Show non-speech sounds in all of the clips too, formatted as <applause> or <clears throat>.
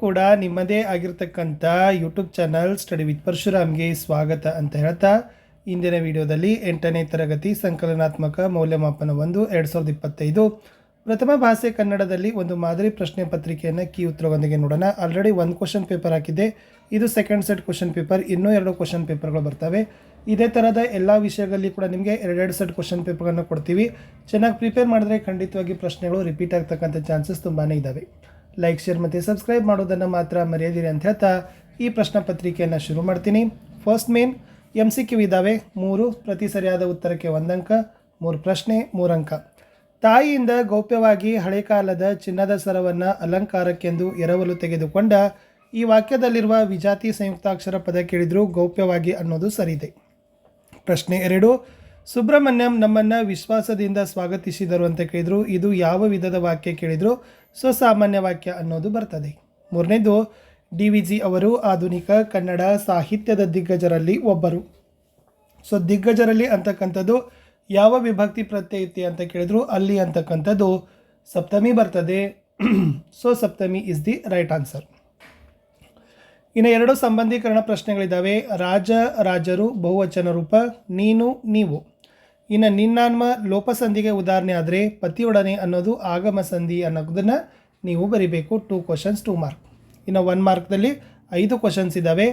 ಕೂಡ ನಿಮ್ಮದೇ ಆಗಿರ್ತಕ್ಕಂಥ ಯೂಟ್ಯೂಬ್ ಚಾನಲ್ ಸ್ಟಡಿ ವಿತ್ ಪರಶುರಾಮ್ಗೆ ಸ್ವಾಗತ ಅಂತ ಹೇಳ್ತಾ, ಇಂದಿನ ವಿಡಿಯೋದಲ್ಲಿ ಎಂಟನೇ ತರಗತಿ ಸಂಕಲನಾತ್ಮಕ ಮೌಲ್ಯಮಾಪನ ಒಂದು, ಎರಡು ಸಾವಿರದ ಇಪ್ಪತ್ತೈದು. ಪ್ರಥಮ ಭಾಷೆ ಕನ್ನಡದಲ್ಲಿ ಒಂದು ಮಾದರಿ ಪ್ರಶ್ನೆ ಪತ್ರಿಕೆಯನ್ನು ಕೀ ಉತ್ತರವೊಂದಿಗೆ ನೋಡೋಣ. ಆಲ್ರೆಡಿ ಒಂದು ಕ್ವಶನ್ ಪೇಪರ್ ಹಾಕಿದೆ ಇದು ಸೆಕೆಂಡ್ ಸೆಟ್ ಕ್ವಶನ್ ಪೇಪರ್ ಇನ್ನೂ ಎರಡು ಕ್ವಶನ್ ಪೇಪರ್ಗಳು ಬರ್ತವೆ. ಇದೇ ಥರದ ಎಲ್ಲ ವಿಷಯಗಳಲ್ಲಿ ಕೂಡ ನಿಮಗೆ ಎರಡೆರಡು ಸೆಟ್ ಕ್ವಶನ್ ಪೇಪರ್ಗಳನ್ನು ಕೊಡ್ತೀವಿ. ಚೆನ್ನಾಗಿ ಪ್ರಿಪೇರ್ ಮಾಡಿದ್ರೆ ಖಂಡಿತವಾಗಿ ಪ್ರಶ್ನೆಗಳು ರಿಪೀಟ್ ಆಗ್ತಕ್ಕಂಥ ಚಾನ್ಸಸ್ ತುಂಬಾ ಇದ್ದಾವೆ ಲೈಕ್ ಶೇರ್ ಮತ್ತು ಸಬ್ಸ್ಕ್ರೈಬ್ ಮಾಡೋದನ್ನು ಮಾತ್ರ ಮರೆಯದಿರಿ ಅಂತ ಹೇಳ್ತಾ ಈ ಪ್ರಶ್ನೆ ಪತ್ರಿಕೆಯನ್ನು ಶುರು ಮಾಡ್ತೀನಿ. First main M C Q ಇದ್ದಾವೆ ಮೂರು, ಪ್ರತಿ ಸರಿಯಾದ ಉತ್ತರಕ್ಕೆ ಒಂದಂಕ. ಮೂರು ಪ್ರಶ್ನೆ ಮೂರಂಕ ತಾಯಿಯಿಂದ ಗೌಪ್ಯವಾಗಿ ಹಳೆ ಕಾಲದ ಚಿನ್ನದ ಸರವನ್ನು ಅಲಂಕಾರಕ್ಕೆಂದು ಎರವಲು ತೆಗೆದುಕೊಂಡ ಈ ವಾಕ್ಯದಲ್ಲಿರುವ ವಿಜಾತಿ ಸಂಯುಕ್ತಾಕ್ಷರ ಪದ ಕೇಳಿದರೂ ಗೌಪ್ಯವಾಗಿ ಅನ್ನೋದು ಸರಿದೆ. ಪ್ರಶ್ನೆ ಎರಡು ಸುಬ್ರಹ್ಮಣ್ಯಂ ನಮ್ಮನ್ನು ವಿಶ್ವಾಸದಿಂದ ಸ್ವಾಗತಿಸಿದರು ಅಂತ ಕೇಳಿದರು. ಇದು ಯಾವ ವಿಧದ ವಾಕ್ಯ ಕೇಳಿದರು? ಸ್ವಸಾಮಾನ್ಯ ವಾಕ್ಯ ಅನ್ನೋದು ಬರ್ತದೆ. ಮೂರನೇದು, ಡಿ ವಿ ಜಿ ಅವರು ಆಧುನಿಕ ಕನ್ನಡ ಸಾಹಿತ್ಯದ ದಿಗ್ಗಜರಲ್ಲಿ ಒಬ್ಬರು. ಸೊ, ದಿಗ್ಗಜರಲ್ಲಿ ಅಂತಕ್ಕಂಥದ್ದು ಯಾವ ವಿಭಕ್ತಿ ಪ್ರತ್ಯಯ ಅಂತ ಕೇಳಿದ್ರು? ಅಲ್ಲಿ ಅಂತಕ್ಕಂಥದ್ದು ಸಪ್ತಮಿ ಬರ್ತದೆ. <clears throat> ಸೊ, ಸಪ್ತಮಿ ಇಸ್ ದಿ ರೈಟ್ ಆನ್ಸರ್ ಇನ್ನು ಎರಡು ಸಂಬಂಧೀಕರಣ ಪ್ರಶ್ನೆಗಳಿದ್ದಾವೆ. ರಾಜ, ರಾಜರು ಬಹುವಚನ ರೂಪ ನೀನು, ನೀವು. ಇನ್ನು ನಿನ್ನಾನ್ಮ ಲೋಪಸಂಧಿಗೆ ಉದಾಹರಣೆ ಆದರೆ ಪತಿಯೊಡನೆ ಅನ್ನೋದು ಆಗಮ ಸಂಧಿ ಅನ್ನೋದನ್ನು ನೀವು ಬರಿಬೇಕು. ಟೂ ಕ್ವಶನ್ಸ್ ಟೂ ಮಾರ್ಕ್ ಇನ್ನು ಒನ್ ಮಾರ್ಕ್ದಲ್ಲಿ ಐದು ಕ್ವಶನ್ಸ್ ಇದ್ದಾವೆ.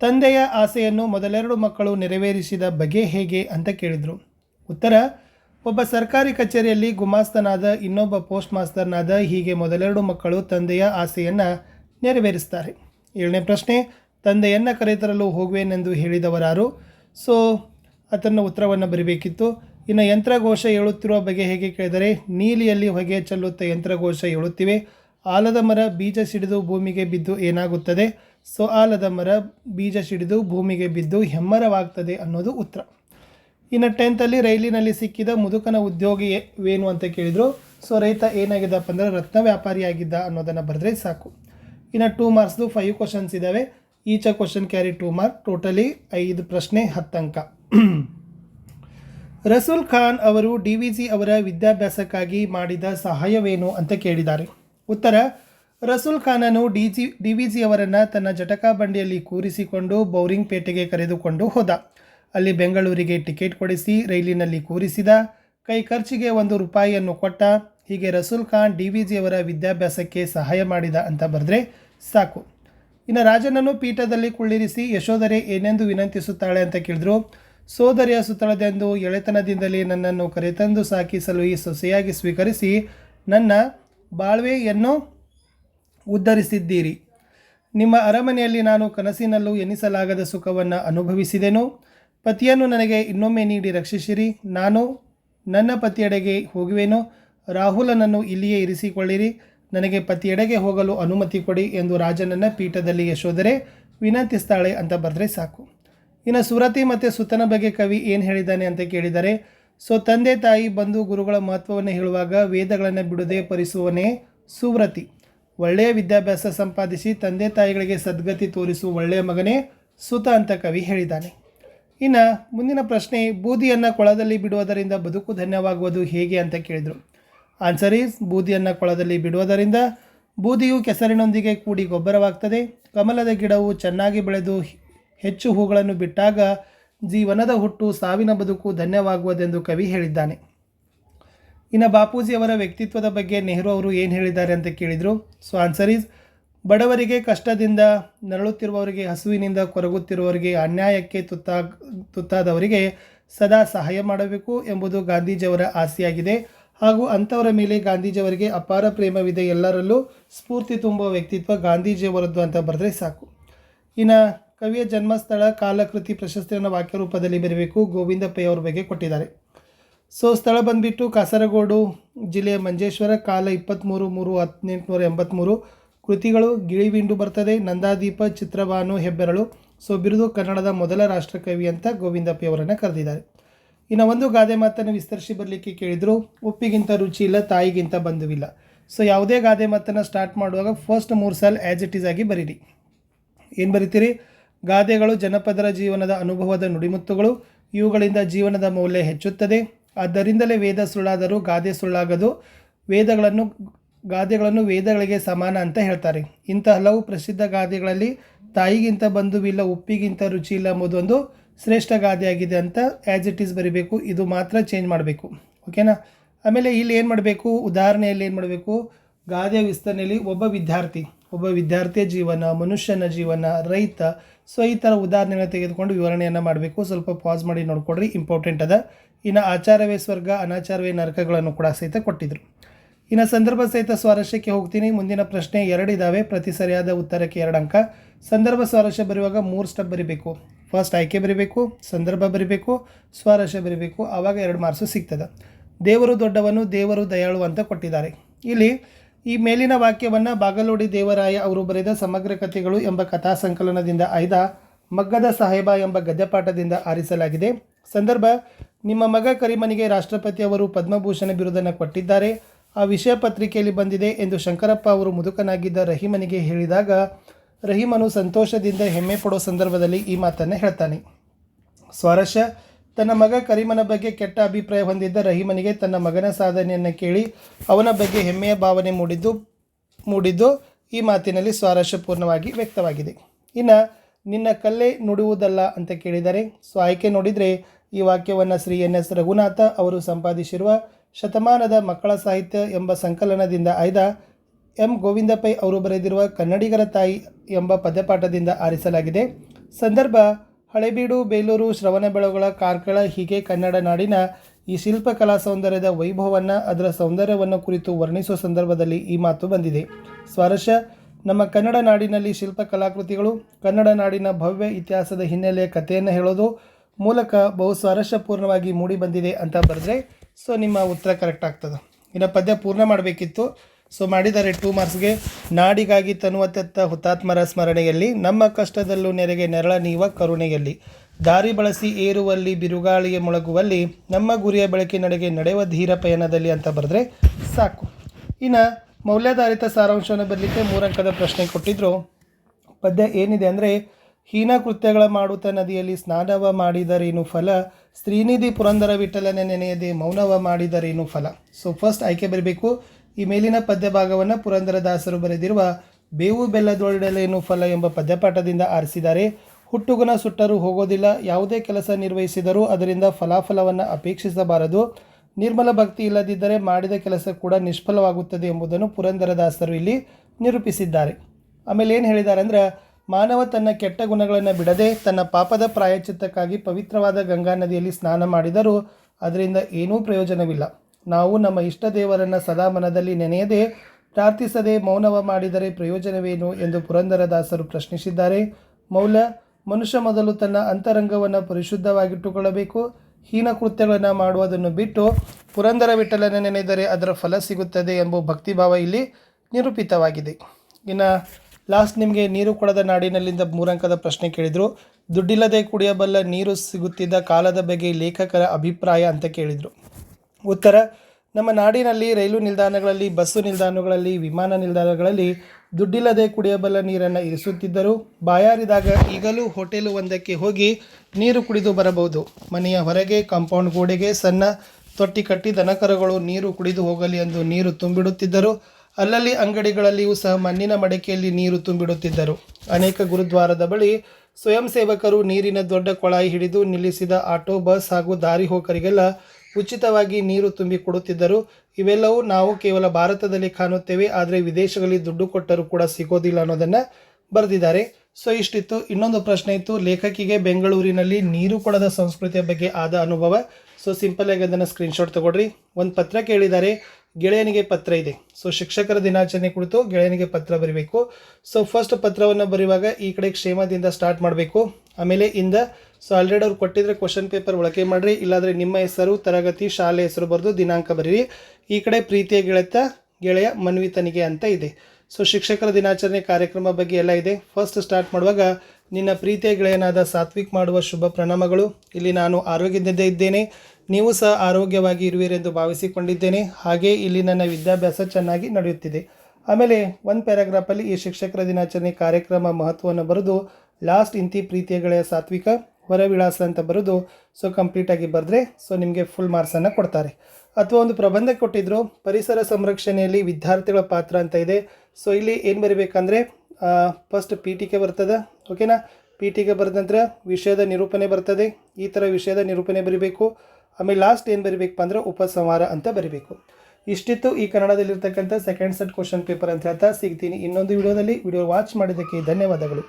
ತಂದೆಯ ಆಸೆಯನ್ನು ಮೊದಲೆರಡು ಮಕ್ಕಳು ನೆರವೇರಿಸಿದ ಬಗೆ ಹೇಗೆ ಅಂತ ಕೇಳಿದರು. ಉತ್ತರ, ಒಬ್ಬ ಸರ್ಕಾರಿ ಕಚೇರಿಯಲ್ಲಿ ಗುಮಾಸ್ತನಾದ ಇನ್ನೊಬ್ಬ ಪೋಸ್ಟ್ ಮಾಸ್ತರ್ನಾದ ಹೀಗೆ ಮೊದಲೆರಡು ಮಕ್ಕಳು ತಂದೆಯ ಆಸೆಯನ್ನು ನೆರವೇರಿಸ್ತಾರೆ. ಏಳನೇ ಪ್ರಶ್ನೆ, ತಂದೆಯನ್ನು ಕರೆತರಲು ಹೋಗುವೇನೆಂದು ಹೇಳಿದವರಾರು. ಸೊ ಅದನ್ನು ಉತ್ತರವನ್ನು ಬರೀಬೇಕಿತ್ತು. ಇನ್ನು ಯಂತ್ರಘೋಷ ಹೇಳುತ್ತಿರುವ ಬಗೆ ಹೇಗೆ ಕೇಳಿದರೆ, ನೀಲಿಯಲ್ಲಿ ಹೊಗೆ ಚೆಲ್ಲುತ್ತ ಯಂತ್ರಘೋಷ ಹೇಳುತ್ತಿವೆ. ಆಲದ ಮರ ಬೀಜ ಸಿಡಿದು ಭೂಮಿಗೆ ಬಿದ್ದು ಏನಾಗುತ್ತದೆ? ಸೊ, ಆಲದ ಮರ ಬೀಜ ಸಿಡಿದು ಭೂಮಿಗೆ ಬಿದ್ದು ಹೆಮ್ಮರವಾಗ್ತದೆ ಅನ್ನೋದು ಉತ್ತರ. ಇನ್ನು ಟೆಂತಲ್ಲಿ ರೈಲಿನಲ್ಲಿ ಸಿಕ್ಕಿದ ಮುದುಕನ ಉದ್ಯೋಗಿ ಏನು ಅಂತ ಕೇಳಿದರು. ಸೊ, ರೈತ ಏನಾಗಿದ್ದಪ್ಪ ಅಂದರೆ ರತ್ನ ವ್ಯಾಪಾರಿಯಾಗಿದ್ದ ಅನ್ನೋದನ್ನು ಬರೆದ್ರೆ ಸಾಕು. ಇನ್ನು ಟೂ ಮಾರ್ಕ್ಸ್ದು ಫೈವ್ ಕ್ವಶನ್ಸ್ ಇದ್ದಾವೆ each question carry two mark totally ಐದು ಪ್ರಶ್ನೆ ಹತ್ತಂಕ <clears throat> ರಸೂಲ್ ಖಾನ್ ಅವರು ಡಿ ವಿ ಜಿ ಅವರ ವಿದ್ಯಾಭ್ಯಾಸಕ್ಕಾಗಿ ಮಾಡಿದ ಸಹಾಯವೇನು ಅಂತ ಕೇಳಿದ್ದಾರೆ. ಉತ್ತರ, Rasool ಖಾನನು D G D V G ಅವರನ್ನು ತನ್ನ ಜಟಕಾ ಬಂಡಿಯಲ್ಲಿ ಕೂರಿಸಿಕೊಂಡು ಬೌರಿಂಗ್ ಪೇಟೆಗೆ ಕರೆದುಕೊಂಡು ಹೋದ. ಅಲ್ಲಿ ಬೆಂಗಳೂರಿಗೆ ಟಿಕೆಟ್ ಕೊಡಿಸಿ ರೈಲಿನಲ್ಲಿ ಕೂರಿಸಿದ. ಕೈ ಖರ್ಚಿಗೆ ಒಂದು ರೂಪಾಯಿಯನ್ನು ಕೊಟ್ಟ. ಹೀಗೆ ರಸೂಲ್ ಖಾನ್ ಡಿ ವಿ ಜಿಯವರ ವಿದ್ಯಾಭ್ಯಾಸಕ್ಕೆ ಸಹಾಯ ಮಾಡಿದ ಅಂತ ಬರೆದ್ರೆ ಸಾಕು. ಇನ್ನು ರಾಜನನ್ನು ಪೀಠದಲ್ಲಿ ಕುಳ್ಳಿರಿಸಿ ಯಶೋಧರೆ ಏನೆಂದು ವಿನಂತಿಸುತ್ತಾಳೆ ಅಂತ ಕೇಳಿದ್ರು. ಸೋದರಿಯ ಸುತ್ತಳದೆಂದು ಎಳೆತನದಿಂದಲೇ ನನ್ನನ್ನು ಕರೆತಂದು ಸಾಕಿಸಲು ಈ ಸೊಸೆಯಾಗಿ ಸ್ವೀಕರಿಸಿ ನನ್ನ ಬಾಳ್ವೆಯನ್ನು ಉದ್ಧರಿಸಿದ್ದೀರಿ. ನಿಮ್ಮ ಅರಮನೆಯಲ್ಲಿ ನಾನು ಕನಸಿನಲ್ಲೂ ಎನಿಸಲಾಗದ ಸುಖವನ್ನು ಅನುಭವಿಸಿದೆನು. ಪತಿಯನ್ನು ನನಗೆ ಇನ್ನೊಮ್ಮೆ ನೀಡಿ ರಕ್ಷಿಸಿರಿ. ನಾನು ನನ್ನ ಪತಿಯೆಡೆಗೆ ಹೋಗುವೆನು. ರಾಹುಲನನ್ನು ಇಲ್ಲಿಯೇ ಇರಿಸಿಕೊಳ್ಳಿರಿ. ನನಗೆ ಪತಿಯೆಡೆಗೆ ಹೋಗಲು ಅನುಮತಿ ಕೊಡಿ ಎಂದು ರಾಜನನ್ನ ಪೀಠದಲ್ಲಿ ಯಶೋಧರೆ ವಿನಂತಿಸ್ತಾಳೆ ಅಂತ ಬರೆದ್ರೆ ಸಾಕು. ಇನ್ನು ಸುರತಿ ಮತ್ತು ಸುತನ ಬಗ್ಗೆ ಕವಿ ಏನು ಹೇಳಿದ್ದಾನೆ ಅಂತ ಕೇಳಿದರೆ, ಸೊ ತಂದೆ ತಾಯಿ ಬಂಧು ಗುರುಗಳ ಮಹತ್ವವನ್ನು ಹೇಳುವಾಗ ವೇದಗಳನ್ನು ಬಿಡದೆ ಪರಿಸುವನೇ ಸುವ್ರತಿ. ಒಳ್ಳೆಯ ವಿದ್ಯಾಭ್ಯಾಸ ಸಂಪಾದಿಸಿ ತಂದೆ ತಾಯಿಗಳಿಗೆ ಸದ್ಗತಿ ತೋರಿಸುವ ಒಳ್ಳೆಯ ಮಗನೇ ಸುತ ಅಂತ ಕವಿ ಹೇಳಿದ್ದಾನೆ. ಇನ್ನು ಮುಂದಿನ ಪ್ರಶ್ನೆ, ಬೂದಿಯನ್ನು ಕೊಳದಲ್ಲಿ ಬಿಡುವುದರಿಂದ ಬದುಕು ಧನ್ಯವಾಗುವುದು ಹೇಗೆ ಅಂತ ಕೇಳಿದರು. ಆನ್ಸರ್ ಈಸ್ ಬೂದಿಯನ್ನು ಕೊಳದಲ್ಲಿ ಬಿಡುವುದರಿಂದ ಬೂದಿಯು ಕೆಸರಿನೊಂದಿಗೆ ಕೂಡಿ ಗೊಬ್ಬರವಾಗ್ತದೆ. ಕಮಲದ ಗಿಡವು ಚೆನ್ನಾಗಿ ಬೆಳೆದು ಹೆಚ್ಚು ಹೂಗಳನ್ನು ಬಿಟ್ಟಾಗ ಜೀವನದ ಹುಟ್ಟು ಸಾವಿನ ಬದುಕು ಧನ್ಯವಾಗುವುದೆಂದು ಕವಿ ಹೇಳಿದ್ದಾನೆ. ಇನ್ನು ಬಾಪೂಜಿಯವರ ವ್ಯಕ್ತಿತ್ವದ ಬಗ್ಗೆ ನೆಹರು ಅವರು ಏನು ಹೇಳಿದ್ದಾರೆ ಅಂತ ಕೇಳಿದರು? ಸೊ ಆನ್ಸರ್ ಈಸ್ ಬಡವರಿಗೆ ಕಷ್ಟದಿಂದ ನರಳುತ್ತಿರುವವರಿಗೆ, ಹಸುವಿನಿಂದ ಕೊರಗುತ್ತಿರುವವರಿಗೆ, ಅನ್ಯಾಯಕ್ಕೆ ತುತ್ತಾಗ, ತುತ್ತಾದವರಿಗೆ ಸದಾ ಸಹಾಯ ಮಾಡಬೇಕು ಎಂಬುದು ಗಾಂಧೀಜಿಯವರ ಆಸೆಯಾಗಿದೆ. ಹಾಗೂ ಅಂಥವರ ಮೇಲೆ ಗಾಂಧೀಜಿಯವರಿಗೆ ಅಪಾರ ಪ್ರೇಮವಿದೆ ಎಲ್ಲರಲ್ಲೂ ಸ್ಫೂರ್ತಿ ತುಂಬುವ ವ್ಯಕ್ತಿತ್ವ ಗಾಂಧೀಜಿಯವರದ್ದು ಅಂತ ಬರೆದ್ರೆ ಸಾಕು. ಇನ್ನು ಕವಿಯ ಜನ್ಮಸ್ಥಳ ಕಾಲಕೃತಿ ಪ್ರಶಸ್ತಿಯನ್ನು ವಾಕ್ಯ ರೂಪದಲ್ಲಿ ಬರೀಬೇಕು ಗೋವಿಂದ ಪೈ ಅವ್ರ ಬಗ್ಗೆ ಕೊಟ್ಟಿದ್ದಾರೆ. ಸೊ, ಸ್ಥಳ ಬಂದುಬಿಟ್ಟು ಕಾಸರಗೋಡು ಜಿಲ್ಲೆಯ ಮಂಜೇಶ್ವರ ಕಾಲ ಇಪ್ಪತ್ತ್ಮೂರು ಮೂರು, ಹದಿನೆಂಟುನೂರ ಎಂಬತ್ತ್ಮೂರು ಕೃತಿಗಳು ಗಿಳಿವಿಂಡು ಬರ್ತದೆ, ನಂದಾದೀಪ, ಚಿತ್ರಭಾನು, ಹೆಬ್ಬೆರಳು. ಸೊ, ಬಿರುದು ಕನ್ನಡದ ಮೊದಲ ರಾಷ್ಟ್ರಕವಿ ಅಂತ ಗೋವಿಂದ ಪೈ ಅವರನ್ನು ಕರೆದಿದ್ದಾರೆ. ಇನ್ನು ಒಂದು ಗಾದೆ ಮಾತನ್ನು ವಿಸ್ತರಿಸಿ ಬರಲಿಕ್ಕೆ ಕೇಳಿದರು, ಉಪ್ಪಿಗಿಂತ ರುಚಿ ಇಲ್ಲ, ತಾಯಿಗಿಂತ ಬಂಧುವಿಲ್ಲ. ಸೊ ಯಾವುದೇ ಗಾದೆ ಮಾತನ್ನು ಸ್ಟಾರ್ಟ್ ಮಾಡುವಾಗ ಫಸ್ಟ್ ಮೂರು ಸಾಲ್ ಆ್ಯಸ್ ಇಟ್ ಈಸ್ ಆಗಿ ಬರೀರಿ. ಏನು ಬರಿತೀರಿ? ಗಾದೆಗಳು ಜನಪದರ ಜೀವನದ ಅನುಭವದ ನುಡಿಮುತ್ತುಗಳು, ಇವುಗಳಿಂದ ಜೀವನದ ಮೌಲ್ಯ ಹೆಚ್ಚುತ್ತದೆ. ಆದ್ದರಿಂದಲೇ ವೇದ ಸುಳ್ಳಾದರೂ ಗಾದೆ ಸುಳ್ಳಾಗದು. ವೇದಗಳನ್ನು, ಗಾದೆಗಳನ್ನು ವೇದಗಳಿಗೆ ಸಮಾನ ಅಂತ ಹೇಳ್ತಾರೆ. ಇಂಥ ಹಲವು ಪ್ರಸಿದ್ಧ ಗಾದೆಗಳಲ್ಲಿ ತಾಯಿಗಿಂತ ಬಂಧುವಿಲ್ಲ, ಉಪ್ಪಿಗಿಂತ ರುಚಿ ಇಲ್ಲ ಎಂಬುದೊಂದು ಶ್ರೇಷ್ಠ ಗಾದೆಯಾಗಿದೆ ಅಂತ ಆ್ಯಸ್ ಇಟ್ ಈಸ್ ಬರಿಬೇಕು, ಇದು ಮಾತ್ರ ಚೇಂಜ್ ಮಾಡಬೇಕು. ಓಕೆನಾ ಆಮೇಲೆ ಇಲ್ಲಿ ಏನು ಮಾಡಬೇಕು? ಉದಾಹರಣೆಯಲ್ಲಿ ಏನು ಮಾಡಬೇಕು? ಗಾದೆಯ ವಿಸ್ತರಣೆಯಲ್ಲಿ ಒಬ್ಬ ವಿದ್ಯಾರ್ಥಿ, ಒಬ್ಬ ವಿದ್ಯಾರ್ಥಿಯ ಜೀವನ, ಮನುಷ್ಯನ ಜೀವನ, ರೈತ, ಸೊ ಈ ಥರ ಉದಾಹರಣೆಯನ್ನು ತೆಗೆದುಕೊಂಡು ವಿವರಣೆಯನ್ನು ಮಾಡಬೇಕು. ಸ್ವಲ್ಪ ಪಾಸ್ ಮಾಡಿ ನೋಡ್ಕೊಡ್ರಿ ಇಂಪಾರ್ಟೆಂಟ್ ಅದ. ಇನ್ನು ಆಚಾರವೇ ಸ್ವರ್ಗ, ಅನಾಚಾರವೇ ನರಕಗಳನ್ನು ಕೂಡ ಸಹಿತ ಕೊಟ್ಟಿದ್ದರು ಇನ್ನು ಸಂದರ್ಭ ಸಹಿತ ಸ್ವಾರಸ್ಯಕ್ಕೆ ಹೋಗ್ತೀನಿ. ಮುಂದಿನ ಪ್ರಶ್ನೆ ಎರಡು ಇದ್ದಾವೆ ಪ್ರತಿ ಸರಿಯಾದ ಉತ್ತರಕ್ಕೆ ಎರಡು ಅಂಕ. ಸಂದರ್ಭ ಸ್ವಾರಸ್ಯ ಬರೆಯುವಾಗ ಮೂರು ಸ್ಟೆಪ್ ಬರಿಬೇಕು. ಫಸ್ಟ್ ಆಯ್ಕೆ ಬರೀಬೇಕು, ಸಂದರ್ಭ ಬರೀಬೇಕು ಸ್ವಾರಸ್ಯ ಬರೀಬೇಕು, ಆವಾಗ ಎರಡು ಮಾರ್ಕ್ಸು ಸಿಗ್ತದೆ. ದೇವರು ದೊಡ್ಡವನು, ದೇವರು ದಯಾಳು ಅಂತ ಕೊಟ್ಟಿದ್ದಾರೆ. ಇಲ್ಲಿ ಈ ಮೇಲಿನ ವಾಕ್ಯವನ್ನು ಬಾಗಲೋಡಿ ದೇವರಾಯ ಅವರು ಬರೆದ ಸಮಗ್ರ ಕಥೆಗಳು ಎಂಬ ಕಥಾ ಸಂಕಲನದಿಂದ ಆಯ್ದ ಮಗ್ಗದ ಸಾಹೇಬ ಎಂಬ ಗದ್ಯಪಾಠದಿಂದ ಆರಿಸಲಾಗಿದೆ. ಸಂದರ್ಭ, ನಿಮ್ಮ ಮಗ ಕರಿಮನಿಗೆ ರಾಷ್ಟ್ರಪತಿ ಅವರು ಪದ್ಮಭೂಷಣ ಬಿರುದನ್ನು ಕೊಟ್ಟಿದ್ದಾರೆ. ಆ ವಿಷಯ ಪತ್ರಿಕೆಯಲ್ಲಿ ಬಂದಿದೆ ಎಂದು ಶಂಕರಪ್ಪ ಅವರು ಮುದುಕನಾಗಿದ್ದ ರಹಿಮನಿಗೆ ಹೇಳಿದಾಗ ರಹೀಮನು ಸಂತೋಷದಿಂದ ಹೆಮ್ಮೆ ಪಡೋ ಸಂದರ್ಭದಲ್ಲಿ ಈ ಮಾತನ್ನು ಹೇಳ್ತಾನೆ. ಸ್ವರಶ, ತನ್ನ ಮಗ ಕರೀಮನ ಬಗ್ಗೆ ಕೆಟ್ಟ ಅಭಿಪ್ರಾಯ ಹೊಂದಿದ್ದ ರಹೀಮನಿಗೆ ತನ್ನ ಮಗನ ಸಾಧನೆಯನ್ನು ಕೇಳಿ ಅವನ ಬಗ್ಗೆ ಹೆಮ್ಮೆಯ ಭಾವನೆ ಮೂಡಿದ್ದು ಮೂಡಿದ್ದು ಈ ಮಾತಿನಲ್ಲಿ ಸ್ವಾರಸ್ಯಪೂರ್ಣವಾಗಿ ವ್ಯಕ್ತವಾಗಿದೆ. ಇನ್ನು, ನಿನ್ನ ಕಲ್ಲೇ ನುಡುವುದಲ್ಲ ಅಂತ ಕೇಳಿದರೆ ಸೊ ಆಯ್ಕೆ ನೋಡಿದರೆ ಈ ವಾಕ್ಯವನ್ನು ಶ್ರೀ ಎನ್ ಎಸ್ ರಘುನಾಥ ಅವರು ಸಂಪಾದಿಸಿರುವ ಶತಮಾನದ ಮಕ್ಕಳ ಸಾಹಿತ್ಯ ಎಂಬ ಸಂಕಲನದಿಂದ ಆಯ್ದ ಎಂ ಗೋವಿಂದ ಪೈ ಅವರು ಬರೆದಿರುವ ಕನ್ನಡಿಗರ ತಾಯಿ ಎಂಬ ಪದ್ಯಪಾಠದಿಂದ ಆರಿಸಲಾಗಿದೆ. ಸಂದರ್ಭ, ಹಳೆಬೀಡು, ಬೇಲೂರು, ಶ್ರವಣಬೆಳಗೊಳ, ಕಾರ್ಕಳ ಹೀಗೆ ಕನ್ನಡ ನಾಡಿನ ಈ ಶಿಲ್ಪಕಲಾ ಸೌಂದರ್ಯದ ವೈಭವವನ್ನು ಅದರ ಸೌಂದರ್ಯವನ್ನು ಕುರಿತು ವರ್ಣಿಸುವ ಸಂದರ್ಭದಲ್ಲಿ ಈ ಮಾತು ಬಂದಿದೆ. ಸ್ವಾರಸ್ಯ, ನಮ್ಮ ಕನ್ನಡ ನಾಡಿನಲ್ಲಿ ಶಿಲ್ಪ ಕಲಾಕೃತಿಗಳು ಕನ್ನಡ ನಾಡಿನ ಭವ್ಯ ಇತಿಹಾಸದ ಹಿನ್ನೆಲೆಯ ಕಥೆಯನ್ನು ಹೇಳೋದು ಮೂಲಕ ಬಹು ಸ್ವಾರಸ್ಯಪೂರ್ಣವಾಗಿ ಮೂಡಿ ಬಂದಿದೆ ಅಂತ ಬರೆದ್ರೆ, ಸೊ ನಿಮ್ಮ ಉತ್ತರ ಕರೆಕ್ಟ್ ಆಗ್ತದೆ. ಇನ್ನು ಪದ್ಯ ಪೂರ್ಣ ಮಾಡಬೇಕಿತ್ತು. ಸೊ ಮಾಡಿದ್ದಾರೆ ಟೂ ಮಾರ್ಕ್ಸ್ಗೆ ನಾಡಿಗಾಗಿ ತನುವತ್ತೆತ್ತ ಹುತಾತ್ಮರ ಸ್ಮರಣೆಯಲ್ಲಿ, ನಮ್ಮ ಕಷ್ಟದಲ್ಲೂ ನೆರೆಗೆ ನೆರಳ ನೀವ ಕರುಣೆಯಲ್ಲಿ. ದಾರಿ ಬಳಸಿ ಏರುವಲ್ಲಿ, ಬಿರುಗಾಳಿಗೆ ಮೊಳಗುವಲ್ಲಿ, ನಮ್ಮ ಗುರಿಯ ಬೆಳಕಿನಡೆಗೆ ನಡೆಯುವ ಧೀರ ಪಯಣದಲ್ಲಿ ಅಂತ ಬರೆದ್ರೆ ಸಾಕು. ಇನ್ನು ಮೌಲ್ಯಾಧಾರಿತ ಸಾರಾಂಶವನ್ನು ಬರಲಿಕ್ಕೆ ಮೂರಂಕದ ಪ್ರಶ್ನೆ ಕೊಟ್ಟಿದ್ರು. ಪದ್ಯ ಏನಿದೆ ಅಂದರೆ, ಹೀನ ಕೃತ್ಯಗಳ ಮಾಡುತ್ತ ನದಿಯಲ್ಲಿ ಸ್ನಾನವ ಮಾಡಿದರೇನು ಫಲ? ಶ್ರೀನಿಧಿ ಪುರಂದರ ವಿಠಲನೆ ನೆನೆಯದೆ ಮೌನವ ಮಾಡಿದರೇನು ಫಲ? ಸೊ ಫಸ್ಟ್ ಆಯ್ಕೆ ಬರಬೇಕು. ಈ ಮೇಲಿನ ಪದ್ಯ ಭಾಗವನ್ನು ಪುರಂದರದಾಸರು ಬರೆದಿರುವ ಬೇವು ಬೆಲ್ಲದೊಳಡಲೇನು ಫಲ ಎಂಬ ಪದ್ಯಪಾಠದಿಂದ ಆರಿಸಿದ್ದಾರೆ. ಹುಟ್ಟುಗುಣ ಸುಟ್ಟರೂ ಹೋಗೋದಿಲ್ಲ, ಯಾವುದೇ ಕೆಲಸ ನಿರ್ವಹಿಸಿದರೂ ಅದರಿಂದ ಫಲಾಫಲವನ್ನು ಅಪೇಕ್ಷಿಸಬಾರದು. ನಿರ್ಮಲ ಭಕ್ತಿ ಇಲ್ಲದಿದ್ದರೆ ಮಾಡಿದ ಕೆಲಸ ಕೂಡ ನಿಷ್ಫಲವಾಗುತ್ತದೆ ಎಂಬುದನ್ನು ಪುರಂದರದಾಸರು ಇಲ್ಲಿ ನಿರೂಪಿಸಿದ್ದಾರೆ. ಆಮೇಲೆ ಏನು ಹೇಳಿದ್ದಾರೆ ಅಂದ್ರೆ ಮಾನವ ತನ್ನ ಕೆಟ್ಟ ಗುಣಗಳನ್ನು ಬಿಡದೆ ತನ್ನ ಪಾಪದ ಪ್ರಾಯಚಿತ್ತಕ್ಕಾಗಿ ಪವಿತ್ರವಾದ ಗಂಗಾ ನದಿಯಲ್ಲಿ ಸ್ನಾನ ಮಾಡಿದರೂ ಅದರಿಂದ ಏನೂ ಪ್ರಯೋಜನವಿಲ್ಲ. ನಾವು ನಮ್ಮ ಇಷ್ಟ ದೇವರನ್ನು ಸದಾ ಮನದಲ್ಲಿ ನೆನೆಯದೆ ಪ್ರಾರ್ಥಿಸದೆ ಮೌನವ ಮಾಡಿದರೆ ಪ್ರಯೋಜನವೇನು ಎಂದು ಪುರಂದರದಾಸರು ಪ್ರಶ್ನಿಸಿದ್ದಾರೆ. ಮೌಲ ಮನುಷ್ಯ ಮೊದಲು ತನ್ನ ಅಂತರಂಗವನ್ನು ಪರಿಶುದ್ಧವಾಗಿಟ್ಟುಕೊಳ್ಳಬೇಕು. ಹೀನ ಕೃತ್ಯಗಳನ್ನು ಮಾಡುವುದನ್ನು ಬಿಟ್ಟು ಪುರಂದರ ವಿಠಲನ ನೆನೆದರೆ ಅದರ ಫಲ ಸಿಗುತ್ತದೆ ಎಂಬ ಭಕ್ತಿಭಾವ ಇಲ್ಲಿ ನಿರೂಪಿತವಾಗಿದೆ. ಇನ್ನು ಲಾಸ್ಟ್ ನಿಮಗೆ ನೀರು ಕೊಡದ ನಾಡಿನಲ್ಲಿಂದ ಮೂರಂಕದ ಪ್ರಶ್ನೆ ಕೇಳಿದರು. ದುಡ್ಡಿಲ್ಲದೆ ಕುಡಿಯಬಲ್ಲ ನೀರು ಸಿಗುತ್ತಿದ್ದ ಕಾಲದ ಬಗ್ಗೆ ಲೇಖಕರ ಅಭಿಪ್ರಾಯ ಅಂತ ಕೇಳಿದರು. ಉತ್ತರ, ನಮ್ಮ ನಾಡಿನಲ್ಲಿ ರೈಲು ನಿಲ್ದಾಣಗಳಲ್ಲಿ, ಬಸ್ಸು ನಿಲ್ದಾಣಗಳಲ್ಲಿ, ವಿಮಾನ ನಿಲ್ದಾಣಗಳಲ್ಲಿ ದುಡ್ಡಿಲ್ಲದೆ ಕುಡಿಯಬಲ್ಲ ನೀರನ್ನು ಇರಿಸುತ್ತಿದ್ದರು ಬಾಯಾರಿದಾಗ ಈಗಲೂ ಹೋಟೆಲು ಒಂದಕ್ಕೆ ಹೋಗಿ ನೀರು ಕುಡಿದು ಬರಬಹುದು. ಮನೆಯ ಹೊರಗೆ ಕಾಂಪೌಂಡ್ ಗೋಡೆಗೆ ಸಣ್ಣ ತೊಟ್ಟಿ ಕಟ್ಟಿ ದನಕರುಗಳು ನೀರು ಕುಡಿದು ಹೋಗಲಿ ಎಂದು ನೀರು ತುಂಬಿಡುತ್ತಿದ್ದರು. ಅಲ್ಲಲ್ಲಿ ಅಂಗಡಿಗಳಲ್ಲಿಯೂ ಸಹ ಮಣ್ಣಿನ ಮಡಕೆಯಲ್ಲಿ ನೀರು ತುಂಬಿಡುತ್ತಿದ್ದರು. ಅನೇಕ ಗುರುದ್ವಾರದ ಬಳಿ ಸ್ವಯಂ ಸೇವಕರು ನೀರಿನ ದೊಡ್ಡ ಕೊಳಾಯಿ ಹಿಡಿದು ನಿಲ್ಲಿಸಿದ ಆಟೋ, ಬಸ್ ಹಾಗೂ ದಾರಿ ಹೋಕರಿಗೆಲ್ಲ ಉಚಿತವಾಗಿ ನೀರು ತುಂಬಿ ಕೊಡುತ್ತಿದ್ದರು. ಇವೆಲ್ಲವೂ ನಾವು ಕೇವಲ ಭಾರತದಲ್ಲಿ ಕಾಣುತ್ತೇವೆ. ಆದರೆ ವಿದೇಶಗಳಲ್ಲಿ ದುಡ್ಡು ಕೊಟ್ಟರೂ ಕೂಡ ಸಿಗೋದಿಲ್ಲ ಅನ್ನೋದನ್ನು ಬರೆದಿದ್ದಾರೆ. ಸೊ, ಇಷ್ಟಿತ್ತು. ಇನ್ನೊಂದು ಪ್ರಶ್ನೆ ಇತ್ತು. ಲೇಖಕಿಗೆ ಬೆಂಗಳೂರಿನಲ್ಲಿ ನೀರು ಕೊಡದ ಸಂಸ್ಕೃತಿಯ ಬಗ್ಗೆ ಆದ ಅನುಭವ. ಸೊ, ಸಿಂಪಲ್ ಆಗಿ ಅದನ್ನು ಸ್ಕ್ರೀನ್ಶಾಟ್ ತಗೊಳ್ರಿ. ಒಂದು ಪತ್ರ ಕೇಳಿದ್ದಾರೆ. ಗೆಳೆಯನಿಗೆ ಪತ್ರ ಇದೆ. ಸೊ, ಶಿಕ್ಷಕರ ದಿನಾಚರಣೆ ಕುರಿತು ಗೆಳೆಯನಿಗೆ ಪತ್ರ ಬರೀಬೇಕು. ಸೊ ಫಸ್ಟ್ ಪತ್ರವನ್ನು ಬರೆಯುವಾಗ ಈ ಕಡೆ ಕ್ಷೇಮದಿಂದ ಸ್ಟಾರ್ಟ್ ಮಾಡಬೇಕು. ಆಮೇಲೆ ಇಂದ ಸೊ ಆಲ್ರೆಡಿ ಅವ್ರು ಕೊಟ್ಟಿದ್ರೆ ಕ್ವಶನ್ ಪೇಪರ್ ಒಳಗೆ ಮಾಡಿರಿ. ಇಲ್ಲಾಂದರೆ ನಿಮ್ಮ ಹೆಸರು, ತರಗತಿ, ಶಾಲೆ ಹೆಸರು ಬರೆದು ದಿನಾಂಕ ಬರೀರಿ. ಈ ಕಡೆ ಪ್ರೀತಿಯ ಗೆಳೆತ, ಗೆಳೆಯ ಮನ್ವಿತನಿಗೆ ಅಂತ ಇದೆ. ಸೊ ಶಿಕ್ಷಕರ ದಿನಾಚರಣೆ ಕಾರ್ಯಕ್ರಮ ಬಗ್ಗೆ ಎಲ್ಲ ಇದೆ. ಫಸ್ಟ್ ಸ್ಟಾರ್ಟ್ ಮಾಡುವಾಗ ನಿನ್ನ ಪ್ರೀತಿಯ ಗೆಳೆಯನಾದ ಸಾತ್ವಿಕ್ ಮಾಡುವ ಶುಭ ಪ್ರಣಾಮಗಳು. ಇಲ್ಲಿ ನಾನು ಆರೋಗ್ಯದಿಂದ ಇದ್ದೇನೆ. ನೀವು ಸಹ ಆರೋಗ್ಯವಾಗಿ ಇರುವಿರೆಂದು ಭಾವಿಸಿಕೊಂಡಿದ್ದೇನೆ. ಹಾಗೆ ಇಲ್ಲಿ ನನ್ನ ವಿದ್ಯಾಭ್ಯಾಸ ಚೆನ್ನಾಗಿ ನಡೆಯುತ್ತಿದೆ. ಆಮೇಲೆ ಒಂದು ಪ್ಯಾರಾಗ್ರಾಫಲ್ಲಿ ಈ ಶಿಕ್ಷಕರ ದಿನಾಚರಣೆ ಕಾರ್ಯಕ್ರಮ ಮಹತ್ವವನ್ನು ಬರೆದು ಲಾಸ್ಟ್ ಇಂತಿ ಪ್ರೀತಿಯ ಗೆಳೆಯ ಸಾತ್ವಿಕ ಹೊರ ವಿಳಾಸ ಅಂತ ಬರೆದು ಸೊ ಕಂಪ್ಲೀಟಾಗಿ ಬರೆದ್ರೆ ಸೊ ನಿಮಗೆ ಫುಲ್ ಮಾರ್ಕ್ಸನ್ನು ಕೊಡ್ತಾರೆ. ಅಥವಾ ಒಂದು ಪ್ರಬಂಧ ಕೊಟ್ಟಿದ್ರು, ಪರಿಸರ ಸಂರಕ್ಷಣೆಯಲ್ಲಿ ವಿದ್ಯಾರ್ಥಿಗಳ ಪಾತ್ರ ಅಂತ ಇದೆ ಸೊ ಇಲ್ಲಿ ಏನು ಬರಿಬೇಕಂದ್ರೆ ಫಸ್ಟ್ ಪೀಠಿಕೆ ಬರ್ತದೆ ಓಕೆನಾ ಪೀಠಿಕೆ ಬರೆದ ನಂತರ ವಿಷಯದ ನಿರೂಪಣೆ ಬರ್ತದೆ, ಈ ಥರ ವಿಷಯದ ನಿರೂಪಣೆ ಬರಿಬೇಕು. ಆಮೇಲೆ ಲಾಸ್ಟ್ ಏನು ಬರಿಬೇಕಪ್ಪ ಅಂದ್ರೆ ಉಪಸಂಹಾರ ಅಂತ ಬರಿಬೇಕು. ಇಷ್ಟಿತ್ತು ಈ ಕನ್ನಡದಲ್ಲಿರ್ತಕ್ಕಂಥ ಸೆಕೆಂಡ್ ಸೆಟ್ ಕ್ವಶನ್ ಪೇಪರ್ ಅಂತ ಹೇಳ್ತಾ ಸಿಗ್ತೀನಿ. ಇನ್ನೊಂದು ವಿಡಿಯೋದಲ್ಲಿ, ವಿಡಿಯೋ ವಾಚ್ ಮಾಡಿದ್ದಕ್ಕೆ ಧನ್ಯವಾದಗಳು.